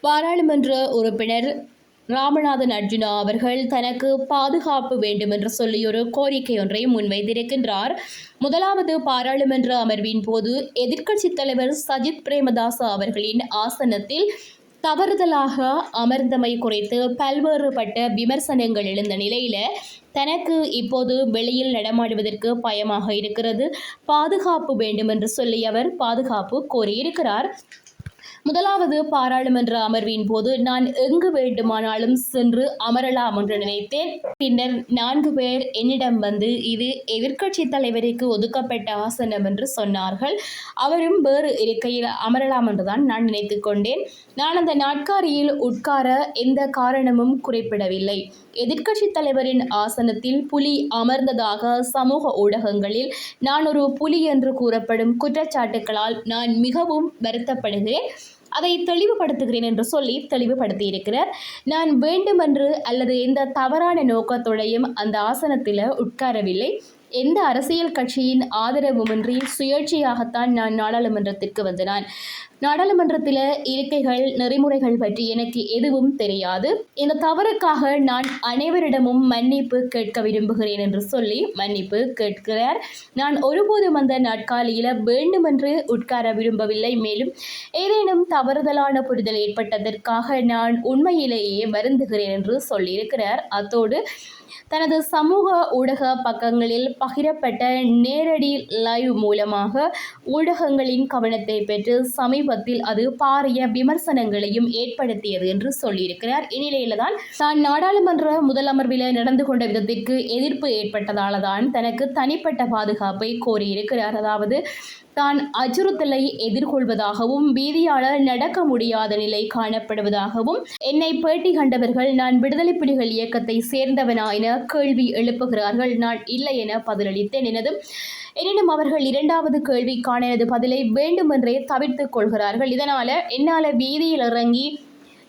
பாராளுமன்ற உறுப்பினர் ராமநாதன் அர்ஜுனா அவர்கள் தனக்கு பாதுகாப்பு வேண்டும் என்று சொல்லி ஒரு கோரிக்கை ஒன்றை முன்வைத்திருக்கின்றார். முதலாவது பாராளுமன்ற அமர்வின் போது எதிர்க்கட்சித் தலைவர் சஜித் பிரேமதாச அவர்களின் ஆசனத்தில் தவறுதலாக அமர்ந்தமை குறித்து பல்வேறுபட்ட விமர்சனங்கள் எழுந்த நிலையில் தனக்கு இப்போது வெளியில் நடமாடுவதற்கு பயமாக இருக்கிறது. பாதுகாப்பு வேண்டும் என்று சொல்லி அவர் பாதுகாப்பு கோரியிருக்கிறார். முதலாவது பாராளுமன்ற அமர்வின் போது நான் எங்கு வேண்டுமானாலும் சென்று அமரலாம் என்று நினைத்தேன். பின்னர் நான்கு பேர் என்னிடம் வந்து இது எதிர்க்கட்சி தலைவருக்கு ஒதுக்கப்பட்ட ஆசனம் என்று சொன்னார்கள். அவரும் வேறு இருக்கையில் அமரலாம் என்றுதான் நான் நினைத்து கொண்டேன். நான் அந்த நாட்காரியில் உட்கார எந்த காரணமும் குறிப்பிடவில்லை. எதிர்க்கட்சி தலைவரின் ஆசனத்தில் புலி அமர்ந்ததாக சமூக ஊடகங்களில் நான் ஒரு புலி என்று கூறப்படும் குற்றச்சாட்டுகளால் நான் மிகவும் வருத்தப்படுகிறேன். அதை தெளிவுபடுத்துகிறேன் என்று சொல்லி தெளிவுபடுத்தியிருக்கிறார். நான் வேண்டுமென்று அல்லது எந்த தவறான நோக்கத்தோடையும் அந்த ஆசனத்தில் உட்காரவில்லை. எந்த அரசியல் கட்சியின் ஆதரவுமின்றி சுயேட்சையாகத்தான் நான் நாடாளுமன்றத்திற்கு வந்தேன் நாடாளுமன்றத்தில் இருக்கைகள் நெறிமுறைகள் பற்றி எனக்கு எதுவும் தெரியாது. இந்த தவறுக்காக நான் அனைவரிடமும் மன்னிப்பு கேட்க விரும்புகிறேன் என்று சொல்லி மன்னிப்பு கேட்கிறார். நான் ஒருபோதும் அந்த நாட்காலியில் வேண்டுமென்று உட்கார விரும்பவில்லை. மேலும் ஏதேனும் தவறுதலான புரிதல் ஏற்பட்டதற்காக நான் உண்மையிலேயே வருந்துகிறேன் என்று சொல்லியிருக்கிறார். அத்தோடு தனது சமூக ஊடக பக்கங்களில் பகிரப்பட்ட நேரடி லைவ் மூலமாக ஊடகங்களின் கவனத்தை பெற்று சமீபத்தில் அது பாரிய விமர்சனங்களையும் ஏற்படுத்தியது என்று சொல்லியிருக்கிறார். இந்நிலையில தான் தான் நாடாளுமன்ற முதலமர்வில் நடந்து கொண்ட விதத்திற்கு எதிர்ப்பு ஏற்பட்டதால தான் தனக்கு தனிப்பட்ட பாதுகாப்பை கோரியிருக்கிறார். அதாவது தான் அச்சுறுத்தலை எதிர்கொள்வதாகவும் வீதியால் நடக்க முடியாத நிலை காணப்படுவதாகவும் என்னை பேட்டி கண்டவர்கள் நான் விடுதலை புலிகள் இயக்கத்தை சேர்ந்தவனா என கேள்வி எழுப்புகிறார்கள். நான் இல்லை என பதிலளித்தேன் எனதும் எனினும் அவர்கள் இரண்டாவது கேள்விக்கான எனது பதிலை வேண்டுமென்றே தவிர்த்துக் கொள்கிறார்கள். இதனால என்னால் வீதியில் இறங்கி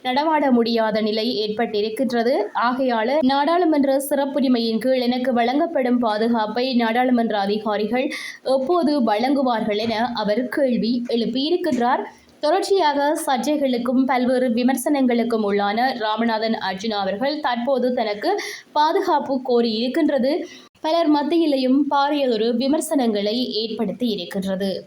நடமாட முடியாத நிலை ஏற்பட்டிருக்கின்றது. ஆகையால நாடாளுமன்ற சிறப்புரிமையின் கீழ் எனக்கு வழங்கப்படும் பாதுகாப்பை நாடாளுமன்ற அதிகாரிகள் எப்போது வழங்குவார்கள் என அவர் கேள்வி எழுப்பியிருக்கின்றார். தொடர்ச்சியாக சர்ச்சைகளுக்கும் பல்வேறு விமர்சனங்களுக்கும் உள்ளான ராமநாதன் அர்ஜுனா அவர்கள் தற்போது தனக்கு பாதுகாப்பு கோரி இருக்கின்றது. பலர் மத்தியிலையும் பாரியதொரு விமர்சனங்களை ஏற்படுத்தி இருக்கின்றது.